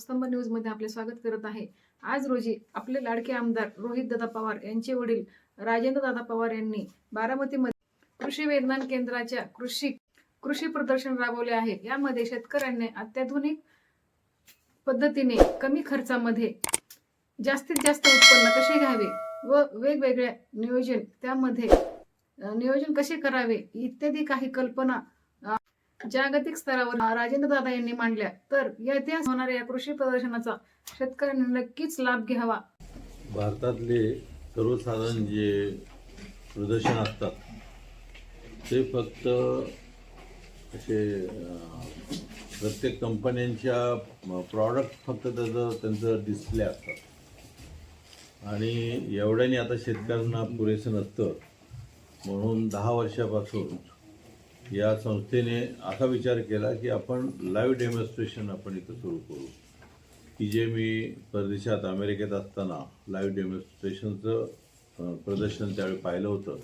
लोकस्तंभ न्यूजमध्ये आपले स्वागत करत आहे. आज रोजी आपले लाडके आमदार रोहित दादा पवार यांचे वडील राजेंद्र दादा पवार यांनी बारामतीमध्ये कृषी विज्ञान केंद्राच्या कृषी कृषी प्रदर्शन राबवले आहे. यामध्ये शेतकऱ्यांनी अत्याधुनिक पद्धतीने कमी खर्चामध्ये जास्तीत जास्त उत्पन्न कसे घ्यावे व वेगवेगळ्या नियोजन त्यामध्ये नियोजन कसे करावे इत्यादी काही कल्पना जागतिक स्तरावर राजेंद्र दादा यांनी मांडल्या. तर या इतिहास होणाऱ्या या कृषी प्रदर्शनाचा शेतकऱ्यांनी नक्कीच लाभ घ्यावा. भारतातले सर्वसाधारण जे प्रदर्शन असतात ते फक्त असे प्रत्येक कंपन्यांच्या प्रॉडक्ट फक्त त्याचं त्यांचं डिस्प्ले असतात. आणि एवढ्याने आता शेतकऱ्यांना पुरेसं नसतं. म्हणून दहा वर्षापासून या संस्थेने असा विचार केला की आपण लाईव्ह डेमॉन्स्ट्रेशन आपण इथं सुरू करू. की जे मी परदेशात अमेरिकेत असताना लाईव्ह डेमॉन्स्ट्रेशनचं प्रदर्शन त्यावेळी पाहिलं होतं.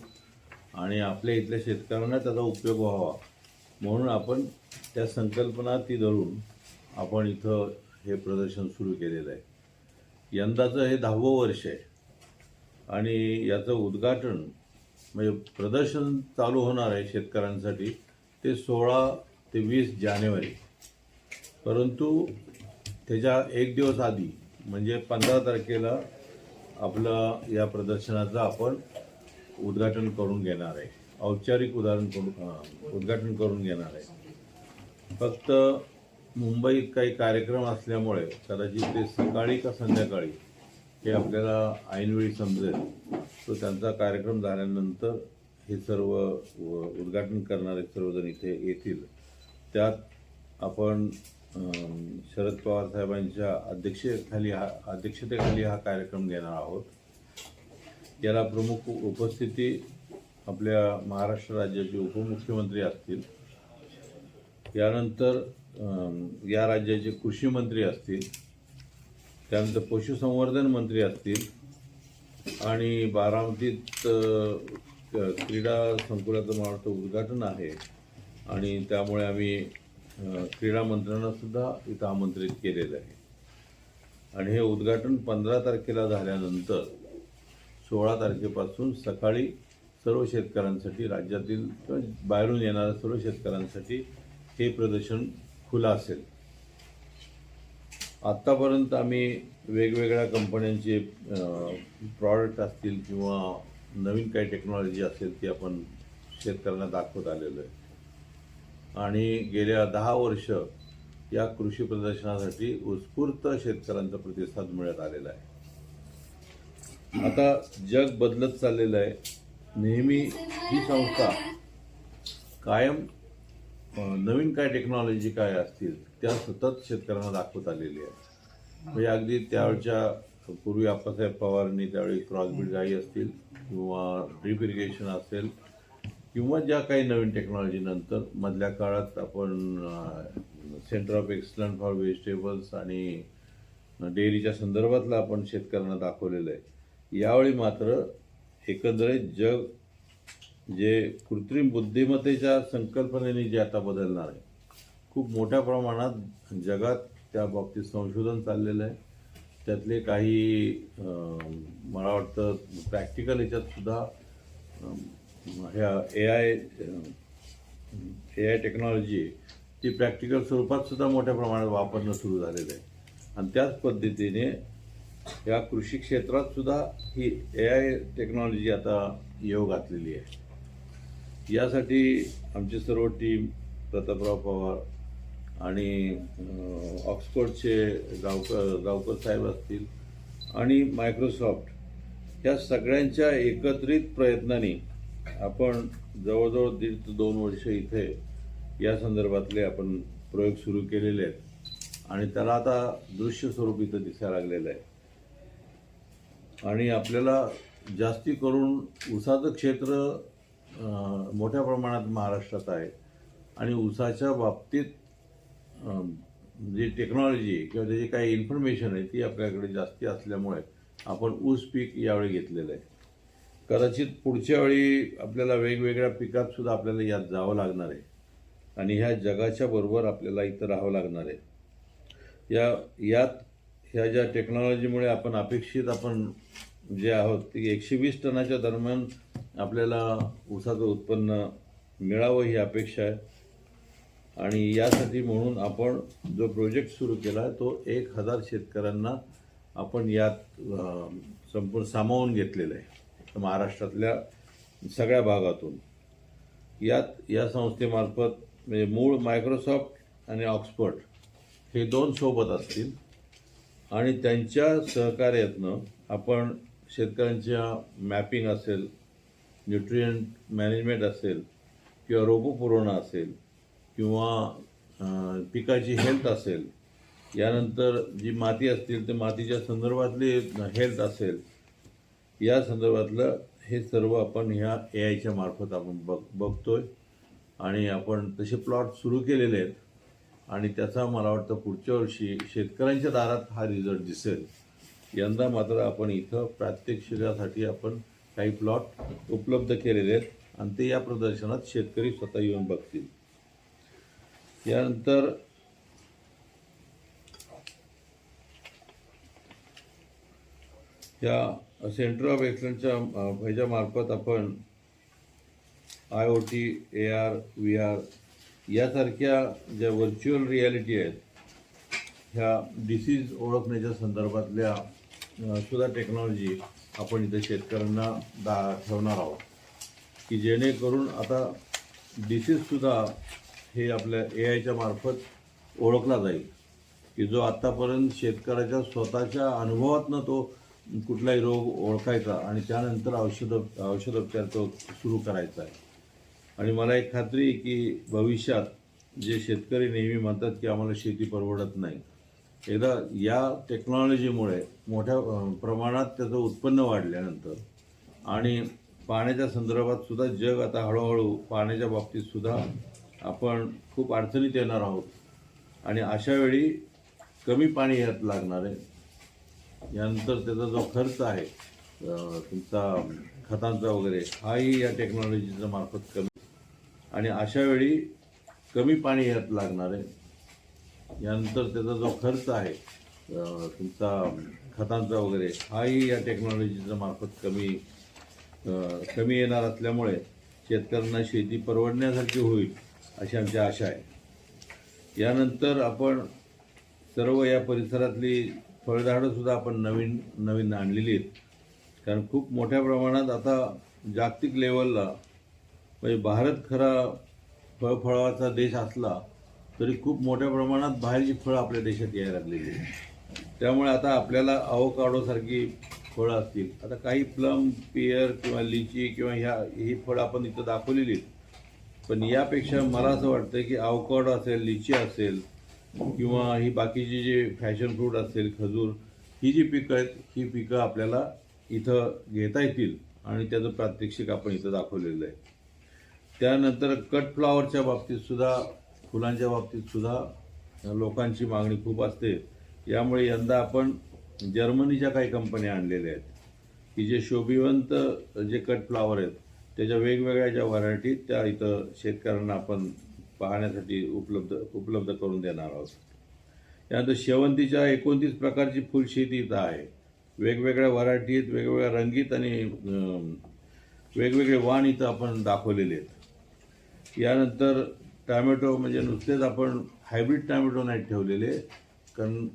आणि आपल्या इथल्या शेतकऱ्यांना त्याचा उपयोग व्हावा. म्हणून आपण त्या संकल्पना ती धरून आपण इथं हे प्रदर्शन सुरू केलेलं आहे. यंदाचं हे दहावं वर्ष आहे. आणि याचं उद्घाटन म्हणजे प्रदर्शन चालू होणार आहे शेतकऱ्यांसाठी ते सोळा ते वीस जानेवारी. परंतु त्याच्या एक दिवस आधी म्हणजे पंधरा तारखेला आपलं या प्रदर्शनाचं आपण उद्घाटन करून घेणार आहे. औपचारिक उदाहरण करून उद्घाटन करून घेणार आहे. फक्त मुंबईत काही कार्यक्रम असल्यामुळे कदाचित ते सकाळी का संध्याकाळी हे आपल्याला ऐनवेळी समजेल. तो त्यांचा कार्यक्रम झाल्यानंतर हे सर्व उद्घाटन करणारे सर्वजण इथे येतील. त्यात आपण शरद पवार साहेबांच्या अध्यक्षतेखाली हा अध्यक्षतेखाली हा कार्यक्रम घेणार आहोत. याला प्रमुख उपस्थिती आपल्या महाराष्ट्र राज्याचे उपमुख्यमंत्री असतील. यानंतर या राज्याचे कृषी मंत्री असतील. त्यानंतर पशुसंवर्धन मंत्री असतील आणि बारामतीत क्रीडा संकुलाचं मला उद्घाटन आहे आणि त्यामुळे आम्ही क्रीडा मंत्र्यांनासुद्धा इथं आमंत्रित केलेलं आहे. आणि हे उद्घाटन पंधरा तारखेला झाल्यानंतर सोळा तारखेपासून सकाळी सर्व शेतकऱ्यांसाठी राज्यातील बाहेरून येणाऱ्या सर्व शेतकऱ्यांसाठी हे प्रदर्शन खुलं असेल. आत्तापर्यंत आम्ही वेगवेगळ्या कंपन्यांचे प्रॉडक्ट असतील किंवा नवीन काही टेक्नॉलॉजी असेल ती आपण शेतकऱ्यांना दाखवत आलेलो आहे. आणि गेल्या दहा वर्ष या कृषी प्रदर्शनासाठी उत्स्फूर्त शेतकऱ्यांचा प्रतिसाद मिळत आलेला आहे. आता जग बदलत चाललेलं आहे. नेहमी ही संस्था कायम नवीन काय टेक्नॉलॉजी काय असतील त्या सतत शेतकऱ्यांना दाखवत आलेली आहे म्हणजे अगदी त्यावेळच्या पूर्वी आप्पासाहेब पवारांनी त्यावेळी क्रॉसबीड गाई असतील किंवा ड्रीप इरिगेशन असेल किंवा ज्या काही नवीन टेक्नॉलॉजी नंतर मधल्या काळात आपण centre of excellent for vegetables आणि डेअरीच्या संदर्भातलं आपण शेतकऱ्यांना दाखवलेलं आहे. यावेळी मात्र एकंदरीत जग जे कृत्रिम बुद्धिमत्तेच्या संकल्पनेने जे आता बदलणार आहे. खूप मोठ्या प्रमाणात जगात त्या बाबतीत संशोधन चाललेलं आहे. त्यातले काही मला वाटतं प्रॅक्टिकल याच्यातसुद्धा ह्या A I A I technology ती प्रॅक्टिकल स्वरूपात सुद्धा मोठ्या प्रमाणात वापरणं सुरू झालेलं आहे. आणि त्याच पद्धतीने या कृषी क्षेत्रात सुद्धा ही ए आय टेक्नॉलॉजी आता येऊ घातलेली आहे. यासाठी आमची सर्व टीम प्रतापराव पवार आणि ऑक्सफर्डचे ऑक्सफोर्डचे गावकर गावकर साहेब असतील आणि मायक्रोसॉफ्ट या सगळ्यांच्या एकत्रित प्रयत्नांनी आपण जवळजवळ दीड ते दोन वर्ष इथे या संदर्भातले आपण प्रयोग सुरू केलेले आहेत. आणि त्याला आता दृश्य स्वरूप इथं दिसायला लागलेलं आहे. आणि आपल्याला जास्ती करून ऊसाचं क्षेत्र मोठ्या प्रमाणात महाराष्ट्रात आहे. आणि ऊसाच्या बाबतीत जी टेक्नॉलॉजी किंवा त्याची काही इन्फॉर्मेशन आहे ती आपल्याकडे जास्ती असल्यामुळे आपण ऊस पीक यावेळी घेतलेलं आहे. कदाचित पुढच्या वेळी आपल्याला वेगवेगळ्या पिकात सुद्धा आपल्याला यात जावं लागणार आहे. आणि ह्या जगाच्या बरोबर आपल्याला इथं राहावं लागणार आहे. या यात ह्या ज्या टेक्नॉलॉजीमुळे आपण अपेक्षित आपण जे आहोत ते एकशे वीस टनाच्या दरम्यान आपल्याला ऊसाचं उत्पन्न मिळावं ही अपेक्षा आहे. आणि यासाठी म्हणून आपण जो प्रोजेक्ट सुरू केला आहे तो एक हजार शेतकऱ्यांना आपण यात संपूर्ण सामावून घेतलेलं आहे. महाराष्ट्रातल्या सगळ्या भागातून. यात या संस्थेमार्फत म्हणजे मूळ मायक्रोसॉफ्ट आणि ऑक्सफर्ड हे दोन सोबत असतील. आणि त्यांच्या सहकार्यातनं आपण शेतकऱ्यांच्या मॅपिंग असेल न्यूट्रियंट मॅनेजमेंट असेल किंवा रोपं पुरवणं असेल किंवा पिकाची हेल्थ असेल यानंतर जी माती असतील ते मातीच्या संदर्भातली हेल्थ असेल या संदर्भातलं हे सर्व आपण ह्या ए आयच्या मार्फत आपण बघ बघतोय. आणि आपण तसे प्लॉट सुरू केलेले आहेत. आणि त्याचा मला वाटतं पुढच्या वर्षी शेतकऱ्यांच्या दारात हा रिझल्ट दिसेल. यंदा मात्र आपण इथं प्रात्यक्षिकासाठी आपण काही प्लॉट उपलब्ध केलेले आहेत आणि ते या प्रदर्शनात शेतकरी स्वतः येऊन बघतील. यानंतर या सेंटर ऑफ एक्सलन्सच्या ह्याच्यामार्फत आपण I O T A R V R यासारख्या ज्या व्हर्च्युअल रियालिटी आहेत ह्या डिसीज ओळखण्याच्या संदर्भातल्या सुद्धा टेक्नॉलॉजी आपण इथे शेतकऱ्यांना दा ठेवणार आहोत. की जेणेकरून आता डिसीजसुद्धा हे आपल्या ए आयच्या मार्फत ओळखला जाईल. की जो आत्तापर्यंत शेतकऱ्याच्या स्वतःच्या अनुभवातनं तो कुठलाही रोग ओळखायचा आणि त्यानंतर औषध औषधोपचार तो सुरू करायचा आहे. आणि मला एक खात्री आहे की भविष्यात जे शेतकरी नेहमी म्हणतात की आम्हाला शेती परवडत नाही. एकदा या टेक्नॉलॉजीमुळे मोठ्या प्रमाणात त्याचं उत्पन्न वाढल्यानंतर आणि पाण्याच्या संदर्भात सुद्धा जग आता हळूहळू पाण्याच्या बाबतीत सुद्धा आपण खूप अडचणीत येणार आहोत. आणि अशा वेळी कमी पाणी यात लागणार आहे यानंतर त्याचा जो खर्च आहे तुमचा खतांचा वगैरे हाही या टेक्नॉलॉजीच्या मार्फत कमी. आणि अशा वेळी कमी पाणी यात लागणार आहे यानंतर त्याचा जो खर्च आहे तुमचा खतांचा वगैरे हाही या टेक्नॉलॉजीच्या मार्फत कमी कमी येणार असल्यामुळे शेतकऱ्यांना शेती परवडण्यासारखी होईल अशी आमची आशा आहे. यानंतर आपण सर्व या परिसरातली फळझाडंसुद्धा आपण नवीन नवीन आणलेली आहेत. कारण खूप मोठ्या प्रमाणात आता जागतिक लेवलला म्हणजे भारत खरा फळफळाचा देश असला तरी खूप मोठ्या प्रमाणात बाहेरची फळं आपल्या देशात यायला लागलेली आहेत. त्यामुळे आता आपल्याला अवकाडोसारखी फळं असतील. आता काही प्लम पियर किंवा लिची किंवा ह्या ही फळं आपण इथं दाखवलेली आहेत. पण यापेक्षा मला असं वाटतं की अवकाडो असेल लिची असेल किंवा ही बाकीची जे फॅशन फ्रूट असेल खजूर ही जी पिकं आहेत ही पिकं आपल्याला इथं घेता येतील आणि त्याचं प्रात्यक्षिक आपण इथं दाखवलेलं आहे. त्यानंतर कट फ्लॉवरच्या बाबतीत सुद्धा फुलांच्या बाबतीत सुद्धा लोकांची मागणी खूप असते. यामुळे यंदा आपण जर्मनीच्या काही कंपन्या आणलेल्या आहेत की जे शोभिवंत जे कट फ्लावर आहेत त्याच्या वेगवेगळ्या ज्या व्हरायटी त्या इथं शेतकऱ्यांना आपण पाहण्यासाठी उपलब्ध उपलब्ध करून देणार आहोत. त्यानंतर शेवंतीच्या एकोणतीस प्रकारची फुलशेती इथं आहे. वेगवेगळ्या व्हरायटीत वेगवेगळ्या रंगीत आणि वेगवेगळे वाण इथं आपण दाखवलेले आहेत. यानंतर टॅमॅटो म्हणजे नुसतेच आपण हायब्रिड टॅमॅटो नाही ठेवलेले कारण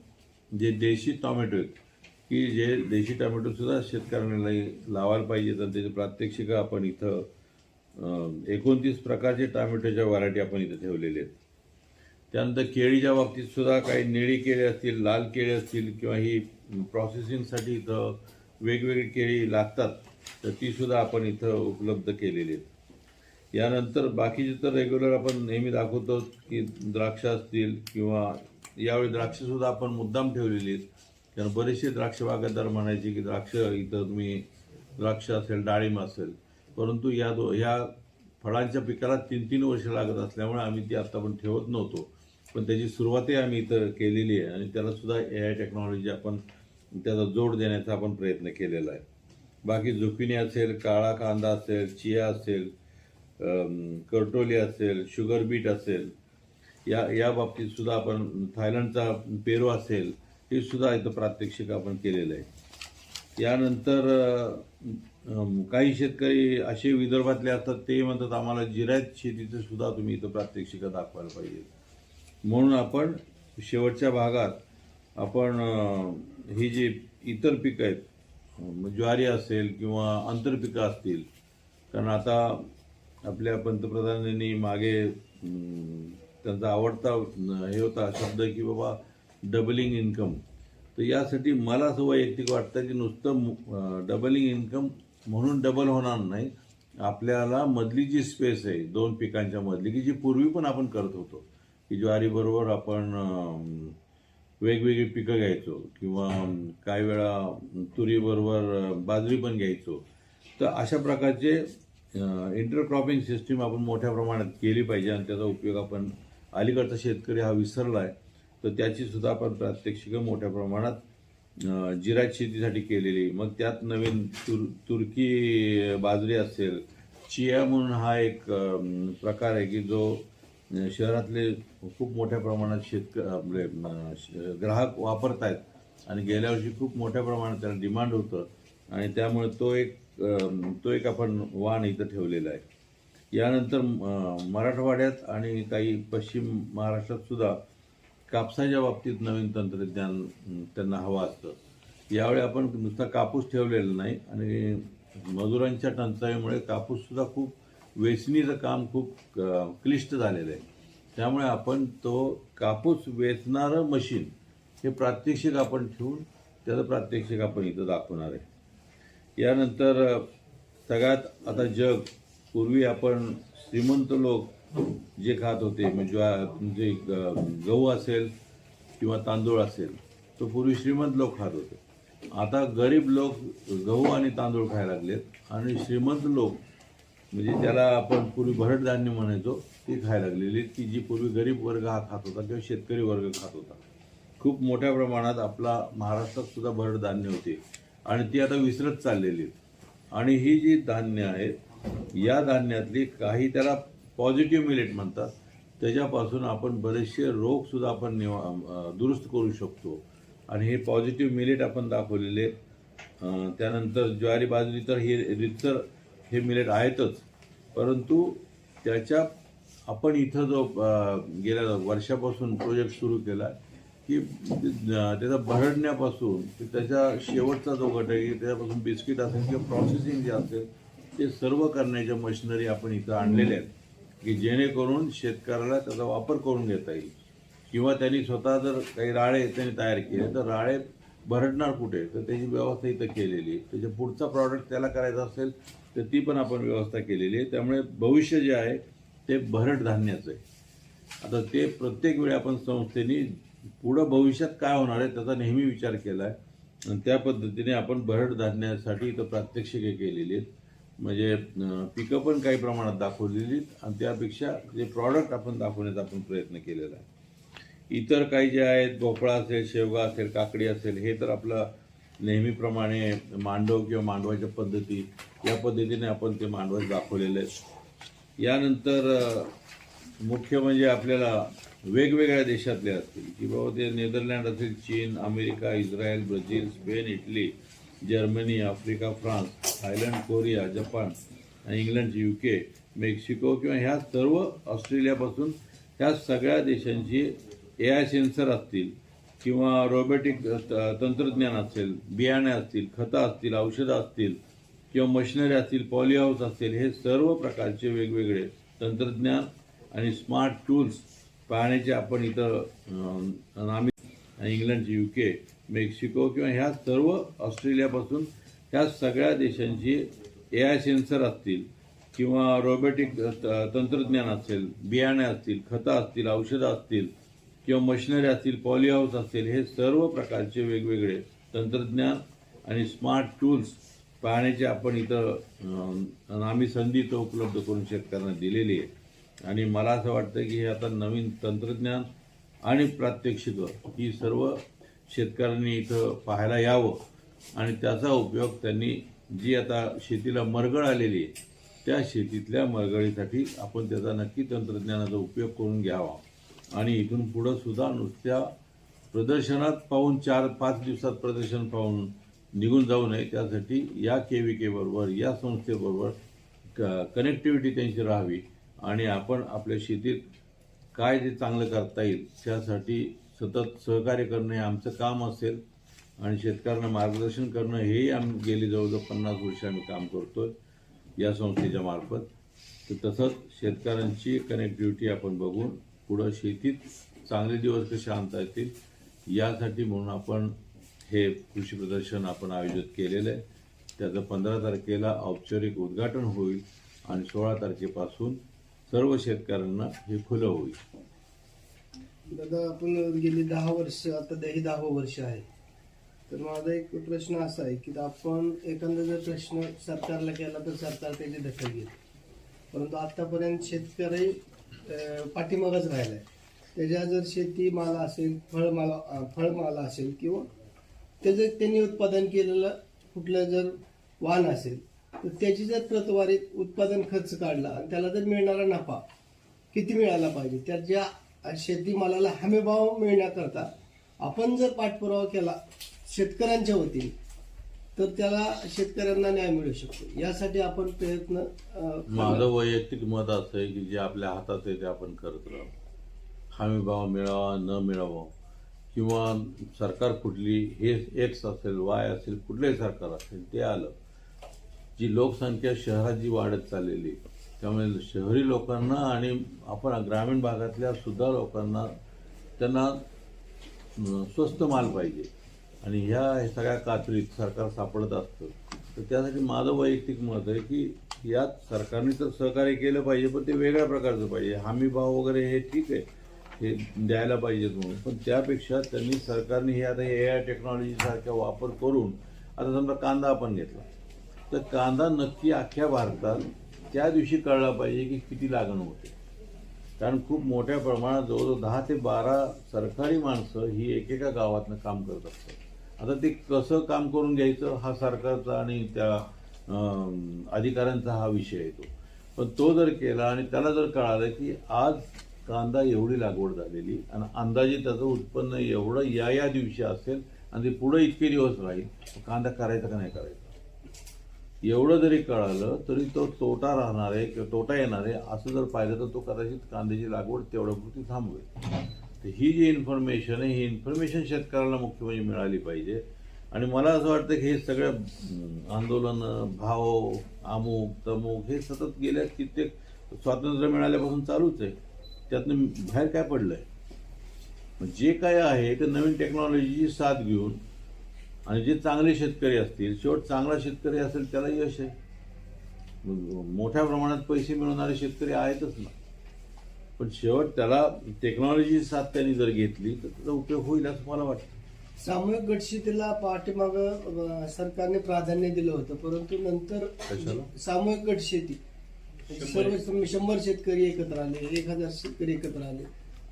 जे देशी टॉमॅटो आहेत की जे देशी टॅमॅटोसुद्धा शेतकऱ्यांना लावायला पाहिजेत आणि त्याचे प्रात्यक्षिकं आपण इथं एकोणतीस प्रकारचे टॅमॅटोच्या व्हरायटी आपण इथं ठेवलेले आहेत. त्यानंतर केळीच्या बाबतीत सुद्धा काही निळी केळी असतील लाल केळी असतील किंवा ही प्रोसेसिंगसाठी इथं वेगवेगळी केळी लागतात तर तीसुद्धा आपण इथं उपलब्ध केलेली आहेत. यानंतर बाकीचे तर रेग्युलर आपण नेहमी दाखवतो की द्राक्ष असतील किंवा यावेळी द्राक्षसुद्धा आपण मुद्दाम ठेवलेली आहेत. कारण बरेचसे द्राक्ष बागायतदार म्हणायचे की द्राक्ष इथं तुम्ही द्राक्ष असेल डाळिंब असेल. परंतु या दो ह्या फळांच्या पिकाला तीन तीन वर्ष लागत असल्यामुळे आम्ही ती आत्ता पण ठेवत नव्हतो. पण त्याची सुरुवातही आम्ही इथं केलेली आहे आणि त्यालासुद्धा ए आय टेक्नॉलॉजी आपण त्याचा जोड देण्याचा आपण प्रयत्न केलेला आहे. बाकी झुकिनी असेल काळा कांदा असेल चिया असेल करटोली असेल शुगर बीट असेल या या बाबतीत सुद्धा आपण थायलंडचा पेरू असेल हे सुद्धा इथं प्रात्यक्षिक आपण केलेलं आहे. यानंतर काही शेतकरी असे विदर्भातले असतात ते म्हणतात आम्हाला जिरायत शेतीचं सुद्धा तुम्ही इथं प्रात्यक्षिकं दाखवायला पाहिजे. म्हणून आपण शेवटच्या भागात आपण ही जी इतर पिकं आहेत ज्वारी असेल किंवा आंतरपिकं असतील कारण आता आपल्या पंतप्रधानांनी मागे त्यांचा आवडता हे होता शब्द की बाबा डबलिंग इन्कम तर यासाठी मला असं वैयक्तिक वाटतं की नुसतं डबलिंग इन्कम म्हणून डबल होणार नाही. आपल्याला मधली जी स्पेस आहे दोन पिकांच्या मधली की जी पूर्वी पण आपण करत होतो की ज्वारीबरोबर आपण वेगवेगळी पिकं घ्यायचो किंवा काही वेळा तुरीबरोबर बाजरी पण घ्यायचो. तर अशा प्रकारचे इंटरक्रॉपिंग सिस्टीम आपण मोठ्या प्रमाणात केली पाहिजे आणि त्याचा उपयोग आपण अलीकडचा शेतकरी हा विसरला आहे तर त्याची सुद्धा आपण प्रात्यक्षिकं मोठ्या प्रमाणात जिरायत शेतीसाठी केलेली. मग त्यात नवीन तुर तुर्की बाजरी असेल चिया म्हणून हा एक प्रकार आहे की जो शहरातले खूप मोठ्या प्रमाणात शेतक आपले ग्राहक वापरत आहेत आणि गेल्या वर्षी खूप मोठ्या प्रमाणात त्याला डिमांड होतं आणि त्यामुळे तो एक तो एक आपण वाण इथं ठेवलेला आहे. यानंतर मराठवाड्यात आणि काही पश्चिम महाराष्ट्रात सुद्धा कापसाच्या बाबतीत नवीन तंत्रज्ञान त्यांना हवं असतं. यावेळी आपण नुसता कापूस ठेवलेला नाही आणि मजुरांच्या टंचाईमुळे कापूससुद्धा खूप वेचणीचं काम खूप क्लिष्ट झालेलं आहे. त्यामुळे आपण तो कापूस वेचणारं मशीन हे प्रात्यक्षिक आपण ठेवून त्याचं प्रात्यक्षिक आपण इथं दाखवणार आहे. यानंतर सगळ्यात आता जग पूर्वी आपण श्रीमंत लोक जे खात होते म्हणजे तुमचे म्हणजे, ग- गहू असेल किंवा तांदूळ असेल तो पूर्वी श्रीमंत लोक खात होते. आता गरीब लोक गहू आणि तांदूळ खायला लागलेत आणि श्रीमंत लोक म्हणजे त्याला आपण पूर्वी भरड धान्य म्हणायचो ती खायला लागलेली की जी पूर्वी गरीब वर्ग हा खात होता किंवा शेतकरी वर्ग खात होता. खूप मोठ्या प्रमाणात आपला महाराष्ट्रात सुद्धा भरड धान्य होते. आणि ती आता विसरत चाललेली आहेत. आणि ही जी धान्य आहेत या धान्यातली काही त्याला पॉझिटिव्ह मिलेट म्हणतात त्याच्यापासून आपण बरेचसे रोगसुद्धा आपण निवा दुरुस्त करू शकतो आणि हे पॉझिटिव्ह मिलेट आपण दाखवलेले आहेत. त्यानंतर ज्वारी बाजरी तर हे रितसर हे मिलेट आहेतच परंतु त्याच्या आपण इथं जो गेल्या वर्षापासून प्रोजेक्ट सुरू केला की त्याचा भरडण्यापासून ते त्याच्या शेवटचा जो घटक आहे त्याच्यापासून बिस्किट असेल किंवा प्रोसेसिंग जे असेल ते सर्व करण्याच्या मशिनरी आपण इथं आणलेल्या आहेत. की जेणेकरून शेतकऱ्याला त्याचा वापर करून घेता येईल. किंवा त्यांनी स्वतः जर काही राळे त्यांनी तयार केले तर राळे भरडणार कुठे? तर त्याची व्यवस्था इथं केलेली आहे. त्याच्या पुढचा प्रॉडक्ट त्याला करायचा असेल तर ती पण आपण व्यवस्था केलेली आहे. त्यामुळे भविष्य जे आहे ते भरड धान्याचं आहे. आता ते प्रत्येक वेळी आपण संस्थेनी पुढं भविष्यात काय होणार आहे त्याचा नेहमी विचार केला आहे आणि त्या पद्धतीने आपण भरड धान्यासाठी इथं प्रात्यक्षिके केलेली आहेत. म्हणजे पिकं पण काही प्रमाणात दाखवलेली आहेत आणि त्यापेक्षा जे प्रॉडक्ट आपण दाखवण्याचा आपण प्रयत्न केलेला आहे. इतर काही जे आहेत भोपळा असेल शेवगा असेल काकडी असेल हे तर आपलं नेहमीप्रमाणे मांडव किंवा मांडवाच्या पद्धती या पद्धतीने आपण ते मांडव दाखवलेले आहेत. यानंतर मुख्य म्हणजे आपल्याला वेगवेगळ्या देशातले असतील की बाबा ते नेदरलँड असेल चीन America Israel Brazil Spain Italy Germany Africa France Thailand Korea Japan आणि इंग्लंड यू के मेक्सिको किंवा ह्या सर्व ऑस्ट्रेलियापासून ह्या सगळ्या देशांची ए आय सेन्सर असतील किंवा रोबोटिक तंत्रज्ञान असेल बियाणे असतील खतं असतील औषधं असतील किंवा मशिनरी असतील पॉली हाऊस हे सर्व प्रकारचे वेगवेगळे तंत्रज्ञान आणि स्मार्ट टूल्स पाहण्याचे आपण इथं नामी इंग्लंड यू के मेक्सिको किंवा ह्या सर्व ऑस्ट्रेलियापासून ह्या सगळ्या देशांची ए आय सेन्सर असतील किंवा रोबोटिक तंत्रज्ञान असेल बियाणे असतील खतं असतील औषधं असतील किंवा मशिनरी असतील पॉलीहाऊस असतील हे सर्व प्रकारचे वेगवेगळे तंत्रज्ञान आणि स्मार्ट टूल्स पाहण्याची आपण इथं नामी आम्ही संधी इथं उपलब्ध करून शेतकऱ्यांना दिलेली आहे. आणि मला असं वाटतं की हे आता नवीन तंत्रज्ञान आणि प्रात्यक्षिकं ही सर्व शेतकऱ्यांनी इथं पाहायला यावं. आणि त्याचा उपयोग त्यांनी जी आता शेतीला मरगळ आलेली आहे त्या शेतीतल्या मरगळीसाठी आपण त्याचा नक्की तंत्रज्ञानाचा उपयोग करून घ्यावा. आणि इथून पुढं सुद्धा नुसत्या प्रदर्शनात पाहून चार पाच दिवसात प्रदर्शन पाहून निघून जाऊ नये त्यासाठी या के व्ही केबरोबर या संस्थेबरोबर क कनेक्टिव्हिटी त्यांची राहावी. आणि आपण आपल्या शेतीत काय जे चांगलं करता येईल त्यासाठी सतत सहकार्य करणं हे आमचं काम असेल आणि शेतकऱ्यांना मार्गदर्शन करणं हेही आम्ही गेली जवळजवळ पन्नास वर्ष आम्ही काम करतो या संस्थेच्या मार्फत. तर तसंच शेतकऱ्यांची कनेक्टिव्हिटी आपण बघून पुढं शेतीत चांगले दिवस कसे आणता येतील यासाठी म्हणून आपण हे कृषी प्रदर्शन आपण आयोजित केलेलं आहे. त्याचं पंधरा तारखेला औपचारिक उद्घाटन होईल आणि सोळा तारखेपासून सर्व शेतकऱ्यांना हे खुलं होईल. दादा आपण गेली दहा वर्ष आता दही दहावं वर्ष आहे. तर माझा एक प्रश्न असा आहे की आपण एखादा जर प्रश्न सरकारला केला तर सरकार त्याची दखल घेईल. परंतु आतापर्यंत शेतकरी अं, पाठीमागच राहिलाय. त्याच्या जर शेतीमाल असेल फळमाला अं, फळमाला असेल किंवा त्याचं त्यांनी उत्पादन केलेलं कुठलं जर वाहन असेल तर त्याची जर प्रतवारीत उत्पादन खर्च काढला आणि त्याला जर मिळणारा नफा किती मिळाला पाहिजे? त्याच्या शेतीमालाला हमीभाव मिळण्याकरता आपण जर पाठपुरावा केला शेतकऱ्यांच्या वतीने तर त्याला शेतकऱ्यांना न्याय मिळू शकतो. यासाठी आपण प्रयत्न अं, माझं वैयक्तिक मत असं आहे की जे आपल्या हातात आहे ते आपण करत राहू. हमी भाव मिळावा न मिळावा किंवा सरकार कुठली हे एक्स असेल वाय असेल कुठलंही सरकार असेल ते आलं. जी लोकसंख्या शहरात जी वाढत चाललेली आहे, त्यामुळे शहरी लोकांना आणि आपण ग्रामीण भागातल्या सुद्धा लोकांना त्यांना स्वस्त माल पाहिजे. आणि ह्या सगळ्या कात्रीत सरकार सापडत असतं. तर त्यासाठी माझं वैयक्तिक मत आहे की यात सरकारने तर सहकार्य केलं पाहिजे पण ते वेगळ्या प्रकारचं पाहिजे. हमी भाव वगैरे हे ठीक आहे हे द्यायला पाहिजेत म्हणून. पण त्यापेक्षा त्यांनी सरकारने हे आता ए आय टेक्नॉलॉजीसारखा वापर करून आता समजा कांदा आपण घेतला. तर कांदा नक्की अख्ख्या भारतात त्या दिवशी कळला पाहिजे की किती लागण होते. कारण खूप मोठ्या प्रमाणात जवळजवळ दहा ते बारा सरकारी माणसं ही एकेका गावातनं काम करत असतात. आता ते कसं काम करून घ्यायचं हा सरकारचा आणि त्या अधिकाऱ्यांचा हा विषय येतो पण तो जर केला आणि त्याला जर कळालं की आज कांदा एवढी लागवड झालेली आणि अंदाजे त्याचं उत्पन्न एवढं या या दिवशी असेल आणि ते पुढं इतके दिवस राहील कांदा करायचा का नाही करायचा? एवढं जरी कळालं तरी तो तोटा राहणार आहे किंवा तोटा येणार आहे असं जर पाहिलं तर तो कदाचित कांद्याची लागवड तेवढ्या पुरती थांबवेल. तर ही जी इन्फॉर्मेशन आहे ही इन्फॉर्मेशन शेतकऱ्याला मुख्य म्हणजे मिळाली पाहिजे. आणि मला असं वाटतं की हे सगळं आंदोलन भाव अमुक तमुक हे सतत गेल्या कित्येक स्वातंत्र्य मिळाल्यापासून चालूच आहे. त्यातनं बाहेर काय पडलं आहे जे काय आहे ते नवीन टेक्नॉलॉजीची साथ घेऊन आणि जे चांगले शेतकरी असतील शेवट चांगला शेतकरी असेल त्याला यश आहे. मोठ्या प्रमाणात पैसे मिळवणारे शेतकरी आहेतच ना. पण शेवट त्याला टेक्नॉलॉजी साथ त्यांनी जर घेतली तर त्याचा उपयोग होईल असं मला वाटतं. सामूहिक गटशेतीला पाठीमाग सरकारने प्राधान्य दिलं होतं परंतु नंतर? सामूहिक गटशेती. सर्व सम- शंभर शेतकरी एकत्र आले एक हजार शेतकरी एकत्र आले.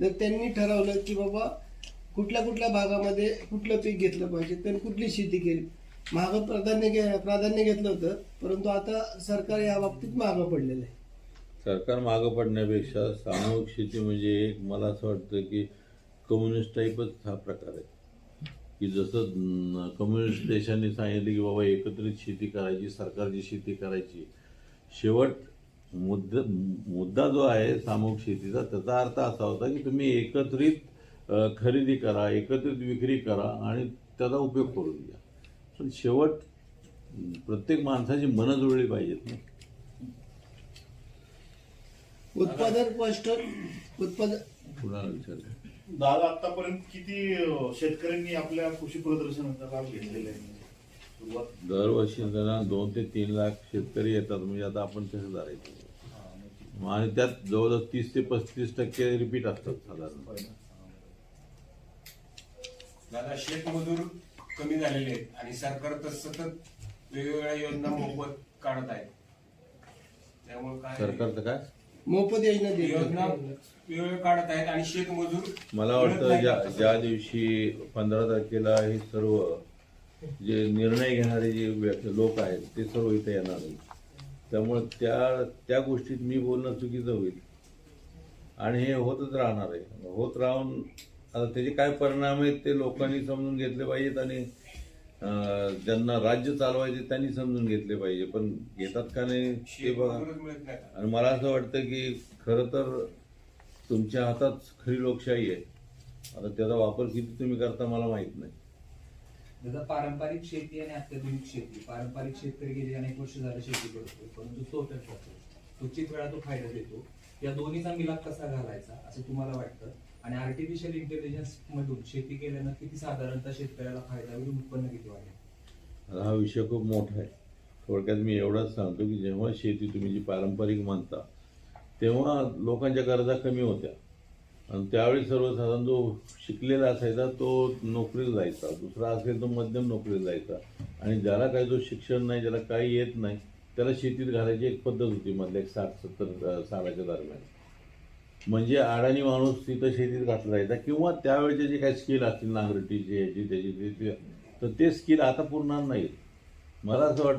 तर त्यांनी ठरवलं की बाबा कुठल्या कुठल्या भागामध्ये कुठलं पीक घेतलं पाहिजे तर कुठली शेती केली? महाग प्राधान्य घे प्राधान्य घेतलं होतं परंतु आता सरकार या बाबतीत मागं पडलेलं आहे. सरकार मागं पडण्यापेक्षा सामूहिक शेती म्हणजे एक मला असं वाटतं की कम्युनिस्ट टाईपच हा प्रकार आहे. की जसं कम्युनिस्ट देशांनी सांगितलं की बाबा एकत्रित शेती करायची सरकारची शेती करायची. शेवट मुद्दा मुद्दा जो आहे सामूहिक शेतीचा त्याचा अर्थ असा होता की तुम्ही एकत्रित खरेदी करा एकत्रित विक्री करा आणि त्याचा उपयोग करून घ्या. पण शेवट प्रत्येक माणसाची मनं जुळली पाहिजेत ना. उत्पादन कॉस्ट उत्पादन कुणाला विचारलं दादा आतापर्यंत किती अं, शेतकऱ्यांनी आपल्या कृषी प्रदर्शनाचा लाभ घेतलेला आहे? सुरुवात. दरवर्षी त्यांना दोन ते तीन लाख शेतकरी येतात म्हणजे आता आपण कसं धरायचं. आणि त्यात जवळजवळ तीस ते पस्तीस टक्के रिपीट असतात साधारण. दादा शेतमजूर कमी झालेले आहेत आणि सरकार तर सतत वेगवेगळ्या योजना मोफत काढत आहे. त्यामुळे काय सरकारचं काय? मोफत योजना दिली योजना वेगवेगळे काढत आहेत आणि शेतमजूर मला वाटतं ज्या ज्या दिवशी पंधरा तारखेला हे सर्व जे निर्णय घेणारे जे व्य- लोक आहेत ते सर्व इथे येणार आहेत. त्यामुळे त्या त्या गोष्टीत मी बोलणं चुकीचं होईल. आणि हे होतच राहणार आहे. होत राहून आता त्याचे काय परिणाम आहेत ते लोकांनी समजून घेतले पाहिजेत आणि ज्यांना राज्य चालवायचे त्यांनी समजून घेतले पाहिजे. पण घेतात का नाही ते बघा. आणि मला असं वाटतं की खरं तर तुमच्या हातात खरी लोकशाही आहे. आता त्याचा वापर किती तुम्ही करता मला माहीत नाही. दादा पारंपरिक शेती आणि अत्याधुनिक शेती पारंपरिक शेतकरी गेली अनेक वर्ष झालं शेती करतो परंतु तोट्यात जातो. क्वचित वेळा तो फायदा देतो? या दोन्हीचा मिलाप कसा घालायचा असं तुम्हाला वाटतं? आणि आर्टिफिशियल इंटेलिजन्स मधून शेती केल्यानं किती साधारणतः शेतकऱ्याला फायदा होईल उत्पन्न किती वाढेल? हा विषय खूप मोठा आहे. थोडक्यात मी एवढंच सांगतो की जेव्हा शेती तुम्ही जी पारंपरिक मानता तेव्हा लोकांच्या गरजा कमी होत्या. आणि त्यावेळी सर्वसाधारण जो शिकलेला असायचा तो नोकरीला जायचा. दुसरा असेल तो मध्यम नोकरीला जायचा. आणि ज्याला काही जो शिक्षण नाही ज्याला काही येत नाही त्याला शेतीत घालायची एक पद्धत होती मधल्या एक साठ सत्तर सालाच्या दरम्यान. म्हणजे अडाणी माणूस तिथं शेतीत घातला जायचा. किंवा त्यावेळेचे जे काही स्किल असतील नांगरटीचे याची त्याची तर ते स्किल आता पुरणार नाहीत. मला असं वाटतं